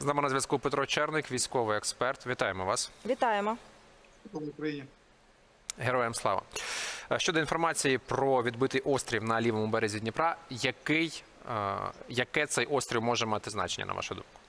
З нами на зв'язку Петро Черник, військовий експерт. Вітаємо вас. Вітаємо. Україні. Героям слава. Е, Щодо інформації про відбитий острів на лівому березі Дніпра, який, е, яке цей острів може мати значення, на вашу думку?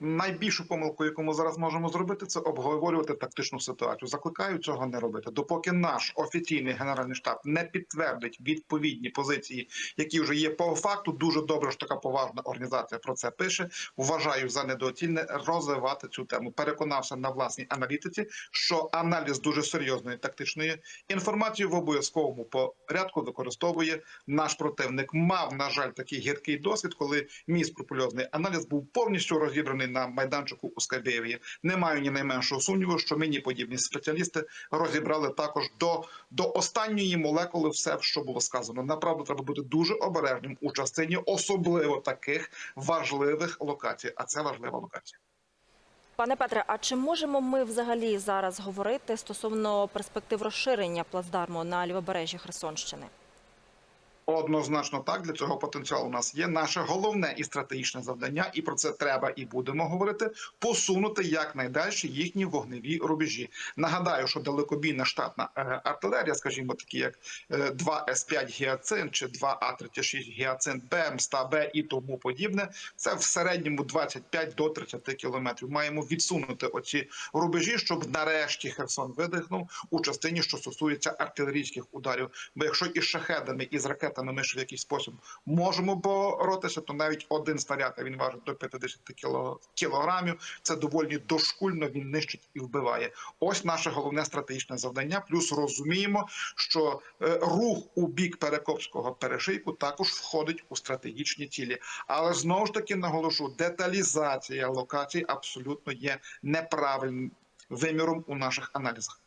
Найбільшу помилку, яку ми зараз можемо зробити, це обговорювати тактичну ситуацію. Закликаю цього не робити. Допоки наш офіційний генеральний штаб не підтвердить відповідні позиції, які вже є по факту. Дуже добре, що така поважна організація про це пише. Вважаю за недоцільне розвивати цю тему. Переконався на власній аналітиці, що аналіз дуже серйозної тактичної інформації в обов'язковому порядку використовує наш противник. Мав на жаль такий гіркий досвід, коли мій скрупульозний аналіз був повністю розібраний на майданчику у Скабєві. Не маю ні найменшого сумніву, що мені подібні спеціалісти розібрали також до, до останньої молекули все, що було сказано. Направду треба бути дуже обережним у частині особливо таких важливих локацій. А це важлива локація. Пане Петре, а чи можемо ми взагалі зараз говорити стосовно перспектив розширення плацдарму на лівобережжі Херсонщини? Однозначно так для цього потенціал у нас є. Наше головне і стратегічне завдання, і про це треба і будемо говорити. Посунути якнайдальше їхні вогневі рубежі. Нагадаю, що далекобійна штатна е, артилерія, скажімо, такі як е, 2 С5 Гіацин чи 2 А36 Гіацин Б, МСТА Б і тому подібне. Це в середньому 25 до 30 кілометрів. Маємо відсунути оці рубежі, щоб нарешті Херсон видихнув у частині, що стосується артилерійських ударів. Бо якщо із шахедами і з ракетами ми ж в якийсь спосіб можемо боротися, то навіть один снаряд, а він важить до 50 кіло, кілограмів. Це доволі дошкульно. Він нищить і вбиває. Ось наше головне стратегічне завдання. Плюс розуміємо, що е, рух у бік Перекопського перешийку також входить у стратегічні цілі. Але знову ж таки наголошу, деталізація локацій абсолютно є неправильним виміром у наших аналізах.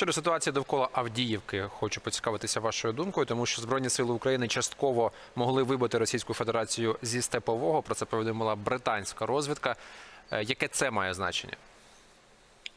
Щодо ситуації довкола Авдіївки, хочу поцікавитися вашою думкою, тому що Збройні сили України частково могли вибити Російську Федерацію зі степового. Про це повідомила британська розвідка. Е, Яке це має значення?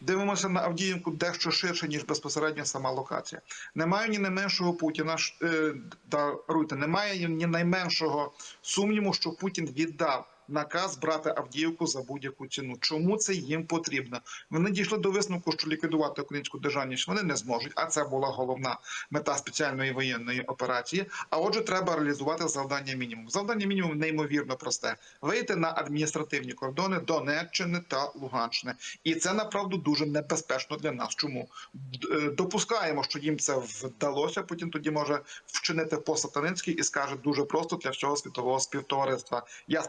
Дивимося на Авдіївку дещо ширше ніж безпосередньо сама локація. Немає ні найменшого Путіна е, даруйте, немає ні найменшого сумніву, що Путін віддав. Наказ брати Авдіївку за будь-яку ціну. Чому це їм потрібно? Вони дійшли до висновку, що ліквідувати українську державність вони не зможуть. А це була головна мета спеціальної воєнної операції. А отже, треба реалізувати завдання мінімум. Завдання мінімум неймовірно просте: вийти на адміністративні кордони Донеччини та Луганщини, і це направду дуже небезпечно для нас. Чому е, допускаємо, що їм це вдалося? Путін тоді може вчинити по-сатанинськи і скаже дуже просто для всього світового співтовариства. Я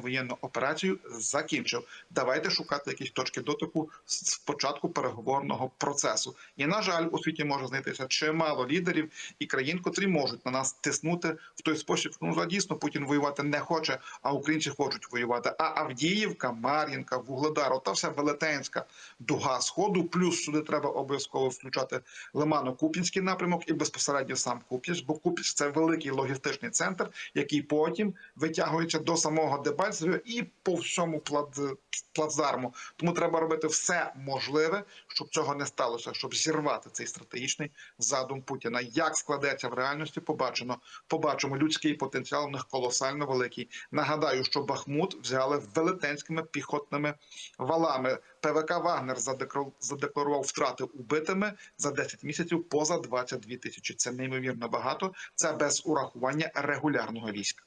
спеціальну воєнну операцію закінчив. Давайте шукати якісь точки дотику з початку переговорного процесу. І на жаль, у світі може знайтися чимало лідерів і країн, котрі можуть на нас тиснути в той спосіб. Ну за дійсно Путін воювати не хоче, а українці хочуть воювати. А Авдіївка, Мар'їнка, Вугледар, ота вся велетенська дуга сходу. Плюс сюди треба обов'язково включати Лимано-Купінський напрямок і безпосередньо сам Куп'яч, бо Куп'яч – це великий логістичний центр, який потім витягується до самого Дебальцевого і по всьому плац- плацдарму. Тому треба робити все можливе, щоб цього не сталося, щоб зірвати цей стратегічний задум Путіна. Як складеться в реальності, побачено. Побачимо людський потенціал у них колосально великий. Нагадаю, що Бахмут взяли велетенськими піхотними валами. ПВК Вагнер задекла- задекларував втрати убитими за 10 місяців поза 22 тисячі. Це неймовірно багато. Це без урахування регулярного війська.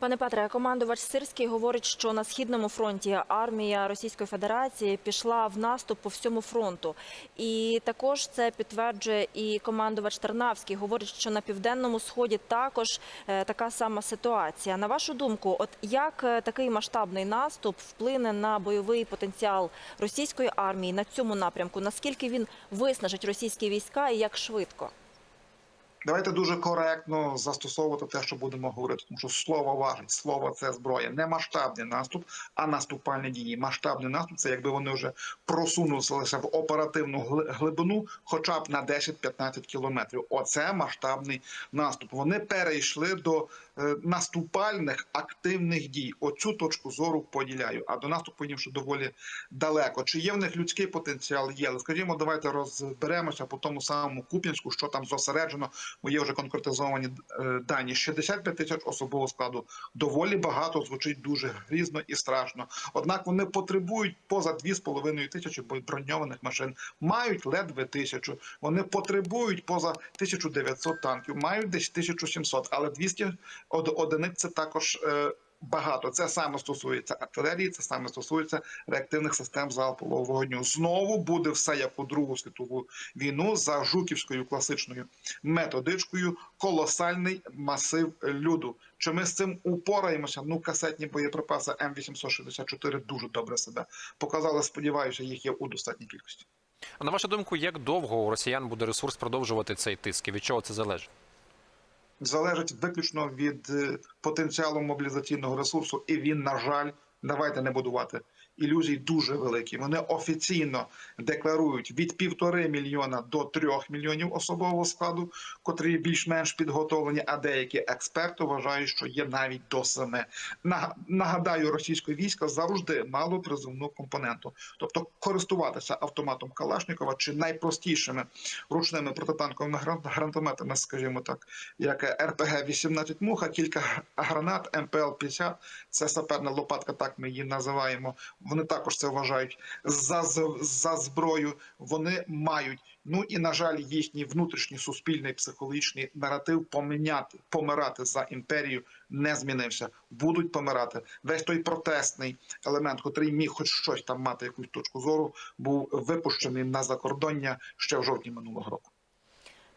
Пане Петре, командувач Сирський говорить, що на східному фронті армія Російської Федерації пішла в наступ по всьому фронту. І також це підтверджує і командувач Тарнавський. Говорить, що на південному сході також е, така сама ситуація. На вашу думку, от як е, такий масштабний наступ вплине на бойовий потенціал російської армії на цьому напрямку? Наскільки він виснажить російські війська і як швидко? Давайте дуже коректно застосовувати те, що будемо говорити, тому що слово важить, слово це зброя. Не масштабний наступ, а наступальні дії. Масштабний наступ це якби вони вже просунулися в оперативну гли- глибину, хоча б на 10-15 кілометрів. Оце масштабний наступ. Вони перейшли до наступальних активних дій. Оцю точку зору поділяю. А до наступу їм ще доволі далеко. Чи є в них людський потенціал? Є. Але скажімо, давайте розберемося по тому самому Куп'янську, що там зосереджено бо є вже конкретизовані е, дані. 65 тисяч особового складу доволі багато звучить дуже грізно і страшно. Однак вони потребують поза 2,5 тисячі броньованих машин, мають ледве тисячу. Вони потребують поза 1900 танків, мають десь 1700, але 200 од- одиниць це також. е, Багато це саме стосується артилерії, це саме стосується реактивних систем залпового вогню. Знову буде все як у Другу світову війну за жуківською класичною методичкою. Колосальний масив люду. Чи ми з цим упораємося? Ну, касетні боєприпаси М864 дуже добре себе показали. Сподіваюся, їх є у достатній кількості. А на вашу думку, як довго у росіян буде ресурс продовжувати цей тиск? І від чого це залежить? Залежить виключно від е, потенціалу мобілізаційного ресурсу, і він, на жаль, давайте не будувати ілюзій дуже великі. Вони офіційно декларують від півтори мільйона до трьох мільйонів особового складу, котрі більш-менш підготовлені. А деякі експерти вважають, що є навіть до семи. Наг- Нагадаю, російське військо завжди мало призовну компоненту, тобто користуватися автоматом Калашникова чи найпростішими ручними протитанковими гран- гранатометами, скажімо так, як РПГ 18 муха, кілька гранат МПЛ 50 це саперна лопатка, так ми її називаємо. Вони також це вважають за, за зброю. Вони мають. Ну і на жаль, їхній внутрішній суспільний психологічний наратив поміняти, помирати за імперію не змінився. Будуть помирати. Весь той протестний елемент, котрий міг хоч щось там мати якусь точку зору, був випущений на закордоння ще в жовтні минулого року.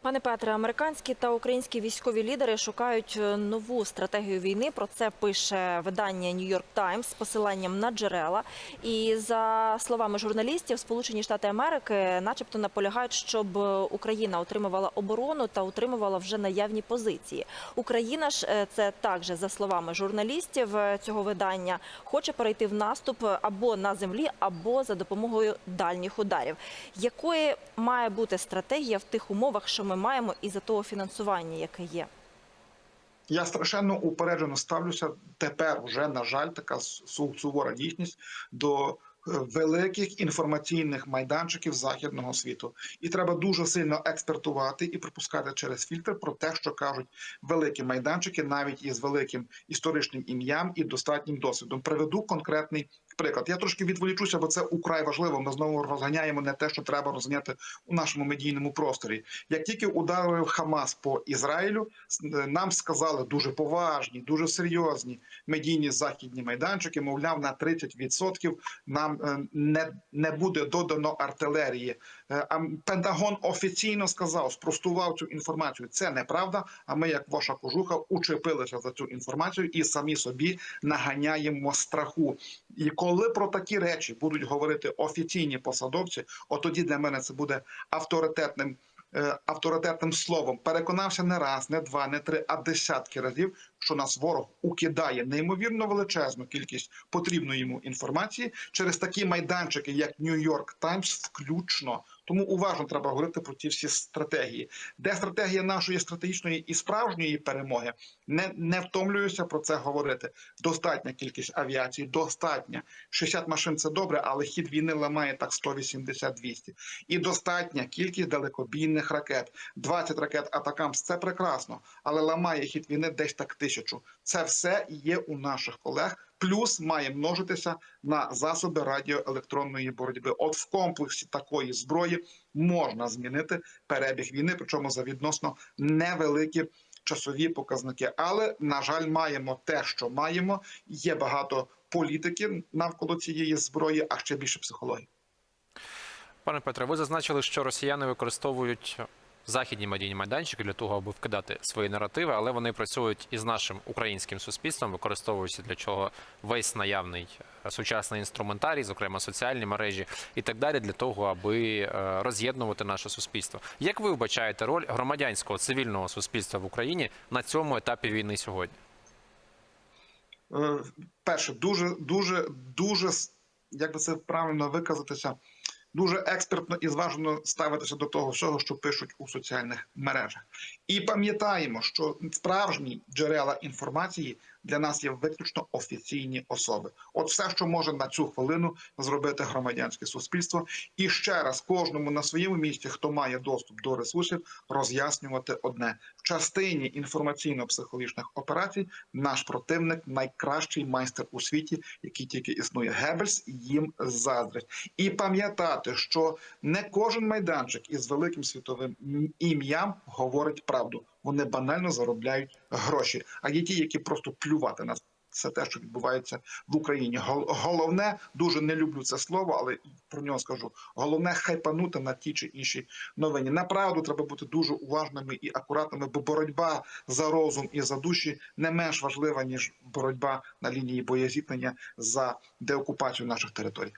Пане Петре, американські та українські військові лідери шукають е, нову стратегію війни. Про це пише видання New York Times з посиланням на джерела. І за словами журналістів, Сполучені Штати Америки, начебто, наполягають, щоб Україна отримувала оборону та утримувала вже наявні позиції. Україна ж е, це також за словами журналістів е, цього видання, хоче перейти в наступ або на землі, або за допомогою дальніх ударів. Якою має бути стратегія в тих умовах, що ми маємо, і за того фінансування, яке є? Я страшенно упереджено ставлюся тепер. Вже на жаль, така сувора дійсність до е, великих інформаційних майданчиків західного світу, і треба дуже сильно експертувати і пропускати через фільтр про те, що кажуть великі майданчики, навіть із великим історичним ім'ям і достатнім досвідом. Приведу конкретний приклад. Я трошки відволічуся, бо це украй важливо. Ми знову розганяємо не те, що треба розганяти у нашому медійному просторі. Як тільки ударив Хамас по Ізраїлю, е, нам сказали дуже поважні, дуже серйозні медійні західні майданчики. Мовляв, на 30% нам е, не, не буде додано артилерії. Е, А Пентагон офіційно сказав, спростував цю інформацію. Це неправда. А ми, як ваша кожуха, учепилися за цю інформацію і самі собі наганяємо страху. І коли про такі речі будуть говорити офіційні посадовці, от тоді для мене це буде авторитетним. е, Авторитетним словом переконався не раз, не два, не три, а десятки разів, що нас ворог укидає неймовірно величезну кількість потрібної йому інформації через такі майданчики, як Нью-Йорк Таймс, включно. Тому уважно треба говорити про ті всі стратегії. Де стратегія нашої стратегічної і справжньої перемоги? Не, не втомлююся про це говорити. Достатня кількість авіації, достатня. 60 машин це добре, але хід війни ламає так 180-200. І достатня кількість далекобійних ракет. 20 ракет Атакамс це прекрасно, але ламає хід війни десь так тисячу. Це все є у наших колег. Плюс має множитися на засоби радіоелектронної боротьби. От в комплексі такої зброї можна змінити перебіг війни, причому за відносно невеликі часові показники. Але на жаль, маємо те, що маємо. Є багато політики навколо цієї зброї, а ще більше психології. Пане Петре, ви зазначили, що росіяни використовують західні медійні майданчики для того, аби вкидати свої наративи, але вони працюють із нашим українським суспільством, використовуючи для чого весь наявний е, сучасний інструментарій, зокрема соціальні мережі і так далі, для того, аби е, роз'єднувати наше суспільство. Як ви вбачаєте роль громадянського цивільного суспільства в Україні на цьому етапі війни сьогодні? Е, Перше, дуже, дуже, дуже, як би це правильно виказатися, дуже експертно і зважено ставитися до того всього, що пишуть у соціальних мережах. І пам'ятаємо, що справжні джерела інформації для нас є виключно офіційні особи. От все, що може на цю хвилину зробити громадянське суспільство, і ще раз кожному на своєму місці, хто має доступ до ресурсів, роз'яснювати одне в частині інформаційно-психологічних операцій. Наш противник найкращий майстер у світі, який тільки існує. Геббельс їм заздрить. І пам'ятати, що не кожен майданчик із великим світовим ім'ям говорить правду. Вони банально заробляють гроші. А є ті, які просто плювати на все те, що відбувається в Україні. Гол- Головне, дуже не люблю це слово, але про нього скажу. Головне хайпанути на ті чи інші новині. Направду треба бути дуже уважними і акуратними, бо боротьба за розум і за душі не менш важлива ніж боротьба на лінії боєзіткнення за деокупацію наших територій.